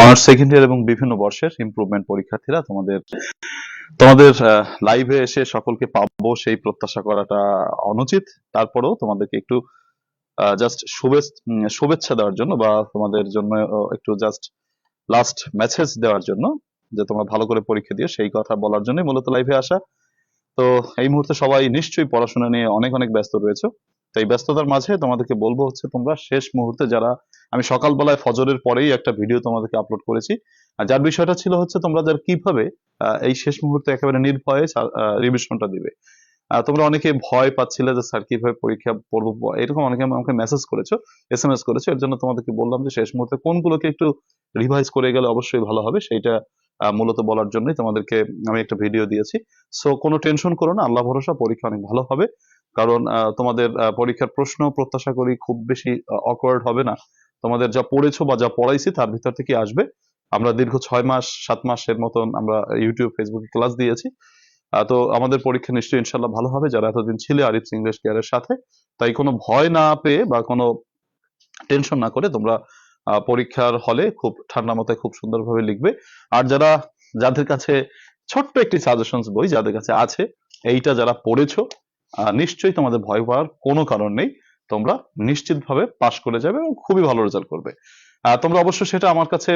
Honours second year এবং বিভিন্ন বর্ষের ইমপ্রুভমেন্ট পরীক্ষার্থীরা তোমাদের তোমাদের লাইভে এসে সকলকে পাবো সেই প্রত্যাশা করাটা অনুচিত। তারপরেও তোমাদেরকে একটু জাস্ট শুভেচ্ছা দেওয়ার জন্য বা তোমাদের জন্য একটু জাস্ট লাস্ট মেসেজ দেওয়ার জন্য যে তোমরা ভালো করে পরীক্ষা দিও, সেই কথা বলার জন্য মূলত লাইভে আসা। তো এই মুহূর্তে সবাই নিশ্চয়ই পড়াশোনা নিয়ে অনেক অনেক ব্যস্ত রয়েছে। তো এই ব্যস্ততার মাঝে তোমাদেরকে বলব হচ্ছে তোমরা শেষ মুহূর্তে যারা, আমি সকালবেলায় ফজরের পরেই একটা ভিডিও তোমাদেরকে আপলোড করেছি। আর যার বিষয়টা ছিল হচ্ছে তোমরা যারা কীভাবে এই শেষ মুহূর্তে একেবারে নির্ভয়ে রিভিশনটা দিবে। তোমরা অনেকে ভয় পাচ্ছিলে যে, স্যার, কীভাবে পরীক্ষা পড়ব? এরকম অনেকে আমাকে মেসেজ করেছ এস এম এস করেছ। এর জন্য তোমাদেরকে বললাম যে, শেষ মুহূর্তে কোনগুলোকে একটু রিভাইজ করে গেলে অবশ্যই ভালো হবে? সেইটা মূলত বলার জন্যই তোমাদেরকে আমি একটা ভিডিও দিয়েছি। সো কোনো টেনশন করো না, আল্লাহ ভরসা, পরীক্ষা অনেক ভালো হবে। কারণ তোমাদের পরীক্ষার প্রশ্ন প্রত্যাশা করি খুব বেশি অকওয়ার্ড হবে না। তোমাদের যা পড়েছো বা যা পড়াইছি তার ভিতর থেকে আসবে। আমরা দীর্ঘ ছয় মাস, সাত মাসের মতন আমরা ইউটিউব ফেসবুকে ক্লাস দিয়েছি। তো আমাদের পরীক্ষা নিশ্চয়ই ইনশাল্লাহ ভালো হবে। যারা এতদিন ছিলে আরিফ ইংলিশ কেয়ারের সাথে, তাই কোনো ভয় না পেয়ে বা কোনো টেনশন না করে তোমরা পরীক্ষার হলে খুব ঠান্ডা মাথায় খুব সুন্দরভাবে লিখবে। আর যারা, যাদের কাছে ছোট্ট একটি সাজেশনস বই, যাদের কাছে আছে, এইটা যারা পড়েছো নিশ্চয়ই তোমাদের ভয় পাওয়ার কোনো কারণ নেই। তোমরা নিশ্চিতভাবে পাশ করে যাবে এবং খুবই ভালো রেজাল্ট করবে। তোমরা অবশ্য সেটা আমার কাছে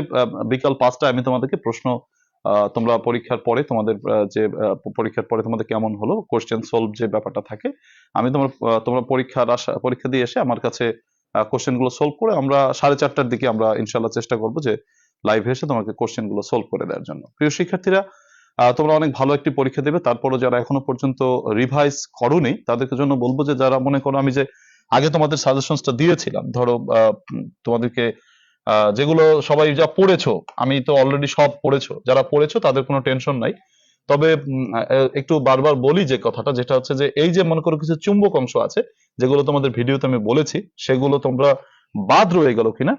বিকাল পাঁচটায় আমি তোমাদেরকে প্রশ্ন তোমরা পরীক্ষার পরে তোমাদের যে পরীক্ষার পরে তোমাদের কেমন হলো কোশ্চেন সলভ যে ব্যাপারটা থাকে, আমি তোমার তোমরা পরীক্ষার আশা, পরীক্ষা দিয়ে এসে আমার কাছে কোশ্চেনগুলো সলভ করে আমরা সাড়ে চারটার দিকে আমরা ইনশাল্লাহ চেষ্টা করব যে লাইভে এসে তোমাকে কোশ্চেনগুলো সলভ করে দেওয়ার জন্য। প্রিয় শিক্ষার্থীরা তোমরা অনেক ভালো একটি পরীক্ষা দেবে। তারপরও যারা এখনও পর্যন্ত রিভাইজ করোনি, তাদেরকে জন্য বলব যে, যারা মনে করো আমি যে আগে তোমাদের সাজেশনসটা দিয়েছিলাম, ধরো তোমাদেরকে যেগুলো সবাই যা পড়েছো, আমি তো অলরেডি সব পড়েছো। যারা পড়েছো, তাদের কোনো টেনশন নাই। তবে একটু বারবার বলি যে কথাটা, যেটা হচ্ছে যে, এই যে মনে করো কিছু চুম্বক অংশ আছে, যেগুলো তোমাদের ভিডিওতে আমি বলেছি, সেগুলো তোমরা বাদ রয়ে গেল কিনা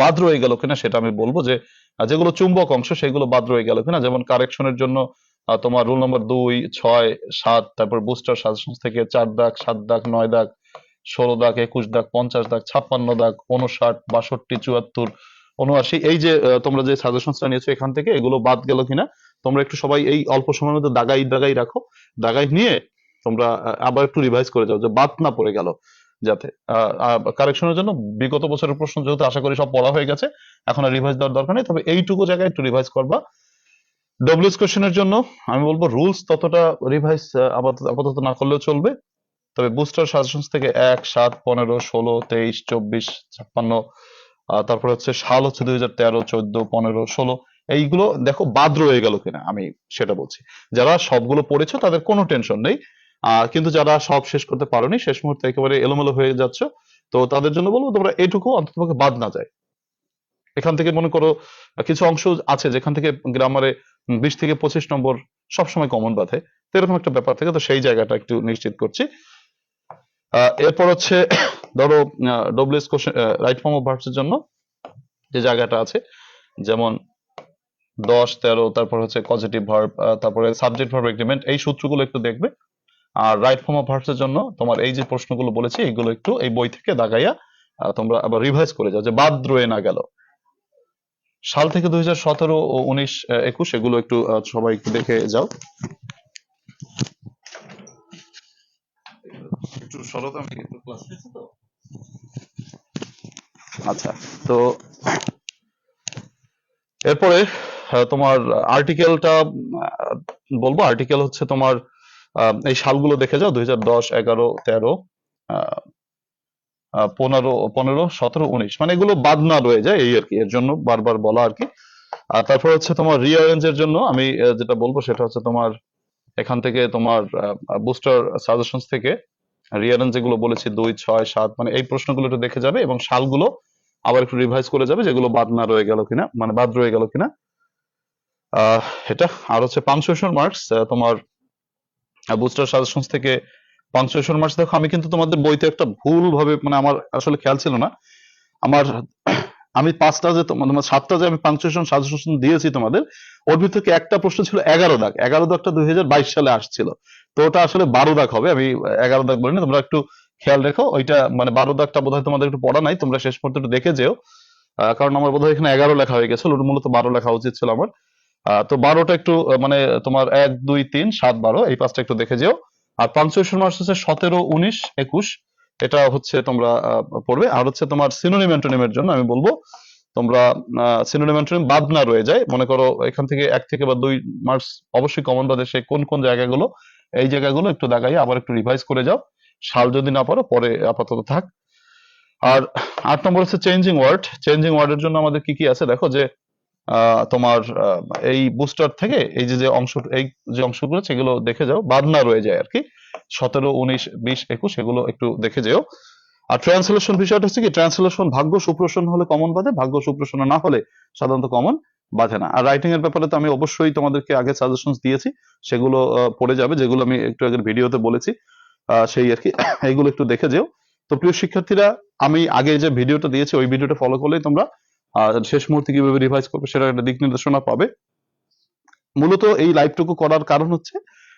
বাদ রয়ে গেল কিনা সেটা আমি বলব যে যেগুলো চুম্বক অংশ সেগুলো বাদ রয়ে গেল কিনা। যেমন কারেকশনের জন্য তোমার রোল নম্বর দুই, ছয়, সাত, তারপর বুস্টার সাজেশন থেকে চার দাগ, সাত দাগ, নয় দাগ, ষোলো দাগ, একুশ দাগ, পঞ্চাশ দাগ, ছাপ্পান্ন দাগ উনষাট বাষট্টি, চুয়াত্তর উনআশি এই যে তোমরা যে সাজেশনসটা নিয়েছো এখান থেকে, এগুলো বাদ গেল কিনা, তোমরা একটু সবাই এই অল্প সময়ের মধ্যে দাগাই দাগাই রাখো, দাগাই নিয়ে তোমরা আবার একটু রিভাইজ করে যাও যে বাদ না পড়ে গেল। যাতে কারেকশনের জন্য বিগত বছরের প্রশ্ন যেহেতু আশা করি সব পড়া হয়ে গেছে, এখন আর রিভাইজ দেওয়ার দরকার নেই, তবে এইটুকু জায়গায় একটু রিভাইজ করবা। ডব্লিউএস কোশ্চেনের জন্য আমি বলব রুলস ততটা রিভাইজ আপাতত না করলেও চলবে, তবে বুস্টার সাজেশনস থেকে এক, সাত, পনেরো, ষোলো, তেইশ, চব্বিশ, ছাপ্পান্ন তারপরে হচ্ছে সাল হচ্ছে দুই হাজার তেরো, চোদ্দ, পনেরো, ষোলো, এইগুলো দেখো বাদ রয়ে গেল কিনা, আমি সেটা বলছি। যারা সবগুলো পড়েছো তাদের কোনো টেনশন নেই কিন্তু যারা সব শেষ করতে পারোনি, শেষ মুহূর্তে একেবারে এলোমেলো হয়ে যাচ্ছ, তো তাদের জন্য বলব তোমরা এটুকু অন্তত বাদ না যায়। এখান থেকে মনে করো, কিছু অংশ আছে যেখান থেকে গ্রামারে বিশ থেকে পঁচিশ নম্বর সবসময় কমন বাঁধে। এরকম একটা ব্যাপার থেকে, তো সেই জায়গাটা একটু নিশ্চিত করছি। এরপর হচ্ছে, ধরো W S question right form of verbs এর জন্য যে জায়গাটা আছে, যেমন দশ, তেরো, তারপর হচ্ছে পজিটিভ ভার্ব তারপরে সাবজেক্ট ভার্ব এগ্রিমেন্ট এই সূত্রগুলো একটু দেখবে। আর রাইট ফর্ম অফ ভার্বস এর জন্য তোমার এই যে প্রশ্নগুলো বলেছি এগুলো একটু এই বই থেকে দাগাইয়া তোমরা আবার রিভাইজ করে যাও যে বাদ রয়ে না গেল সাল থেকে দুই হাজার সতেরো ও উনিশ একুশ এগুলো একটু সবাই একটু দেখে যাও একটু সরো আমি একটু ক্লাস তো। আচ্ছা তো এরপরে তোমার আর্টিকেলটা বলব আর্টিকেল হচ্ছে তোমার এই সালগুলো দেখে যাও দুই হাজার দশ এগারো তেরো পনেরো পনেরো সতেরো উনিশ। মানে এগুলো বাদ না রয়ে যায় এই আর কি এর জন্য বারবার বলা আর কি। আর তারপর হচ্ছে তোমার রিঅ্যারেঞ্জের জন্য আমি যেটা বলব সেটা হচ্ছে তোমার এখান থেকে তোমার বুস্টার সাজেশনস থেকে রিঅ্যারেঞ্জ যেগুলো বলেছি দুই ছয় সাত মানে এই প্রশ্নগুলো একটু দেখে যাবে এবং সালগুলো আবার একটু রিভাইজ করে যাবে যেগুলো বাদ না রয়ে গেল কিনা মানে বাদ রয়ে গেল কিনা। আহ, এটা আর হচ্ছে পাংচুয়েশন মার্কস তোমার বুস্টার সাজেশনস থেকে পাংচুয়েশন মার্কস দেখো, আমি কিন্তু তোমাদের বইতে একটা ভুল ভাবে মানে আমার আসলে খেয়াল ছিল না। আমার আমি পাঁচটা যে তোমার সাতটা যে আমি পাংচুয়েশন সাজেশন দিয়েছি তোমাদের, ওর ভিতর থেকে একটা প্রশ্ন ছিল এগারো দাগ। এগারো দাগটা দুই হাজার বাইশ সালে আসছিল। তো ওটা আসলে বারো দাগ হবে, আমি এগারো দাগ বলিনি, তোমরা একটু খেয়াল রেখো। ওইটা মানে বারো দাগটা বোধহয় তোমাদের একটু পড়া নাই, তোমরা শেষ পর্যন্ত দেখে যেও। কারণ আমার বোধহয় এখানে এগারো লেখা হয়ে গেছিল, ওটা মূলত বারো লেখা উচিত ছিল আমার। তো বারোটা একটু মানে তোমার এক, দুই, তিন, সাত, বারো, এই পাঁচটা একটু দেখে যেও। আর পাঞ্চুয়েশন মার্কস হচ্ছে সতেরো, উনিশ, একুশ, এটা হচ্ছে তোমরা পড়বে। আর হচ্ছে তোমার সিনোনিম অ্যান্টোনিমের জন্য আমি বলব, তোমরা সিনোনিম অ্যান্টোনিম বাদ না রয়ে যায়। মনে করো এখান থেকে এক থেকে বা দুই মার্কস অবশ্যই কমন বাদে সে কোন কোন জায়গাগুলো, এই জায়গাগুলো একটু দেখাই আবার একটু রিভাইজ করে যাও। সাল যদি না পারো, পরে আপাতত থাক। আর আট নম্বর হচ্ছে চেঞ্জিং ওয়ার্ড চেঞ্জিং ওয়ার্ডের জন্য আমাদের কি কি আছে? দেখো যে তোমার এই বুস্টার থেকে এই যে অংশ, এই যে অংশগুলো সেগুলো দেখে যাও। বাদ না রয়ে যায় আর কি সতেরো, উনিশ, বিশ, একুশ, এগুলো একটু দেখে যেও। আর ট্রান্সলেশন বিষয়টা হচ্ছে কি ট্রান্সলেশন ভাগ্য সুপ্রসন হলে কমন বাদে ভাগ্য সুপ্রসন্ন না হলে সাধারণত কমন বাধে না। আর রাইটিং এর ব্যাপারে তো আমি অবশ্যই তোমাদেরকে আগে সাজেশন দিয়েছি, সেগুলো পড়ে যাবে, যেগুলো আমি একটু আগের ভিডিওতে বলেছি। সেই আর কি এইগুলো একটু দেখে যেও। তো প্রিয় শিক্ষার্থীরা, আমি আগে যে ভিডিওটা দিয়েছি, ওই ভিডিওটা ফলো করলেই তোমরা আহ, শেষ মুহূর্তে কীভাবে রিভাইজ করবে সেটা একটা দিক নির্দেশনা পাবে। মূলত এই লাইভটুকু করার কারণ হচ্ছে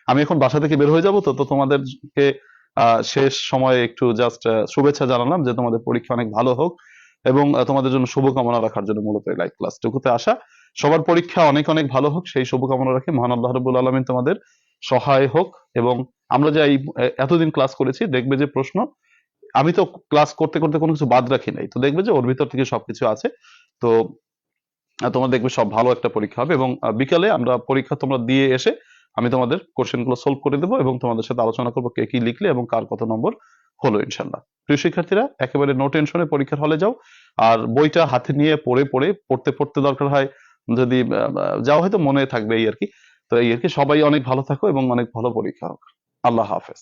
আমি এখন বাসা থেকে বের হয়ে যাব তো তো তোমাদেরকে শেষ সময়ে একটু জাস্ট শুভেচ্ছা জানালাম যে তোমাদের পরীক্ষা অনেক ভালো হোক এবং তোমাদের জন্য শুভকামনা রাখার জন্য মূলত এই লাইভ ক্লাসটুকুতে আসা। সবার পরীক্ষা অনেক অনেক ভালো হোক সেই শুভকামনা রাখি মহান আল্লাহ রবুল আলমিন তোমাদের সহায় হোক এবং আমরা যে এই এতদিন ক্লাস করেছি দেখবে যে প্রশ্ন আমি তো ক্লাস করতে করতে কোনো কিছু বাদ রাখি নাই। তো দেখবে যে ওর ভিতর থেকে সবকিছু আছে। তো তোমরা দেখবে সব ভালো একটা পরীক্ষা হবে এবং বিকালে আমরা পরীক্ষা তোমরা দিয়ে এসে আমি তোমাদের কোশ্চেনগুলো সলভ করে দেবো এবং তোমাদের সাথে আলোচনা করব কে কি লিখলে এবং কার কত নম্বর হলো ইনশাল্লাহ প্রিয় শিক্ষার্থীরা, একেবারে নো টেনশনে পরীক্ষার হলে যাও আর বইটা হাতে নিয়ে পড়ে পড়ে, পড়তে পড়তে দরকার হয় যদি যাও হয়তো মনে থাকবে এই আর কি। তো এই আর কি, সবাই অনেক ভালো থাকো এবং অনেক ভালো পরীক্ষা হোক। আল্লাহ হাফেজ।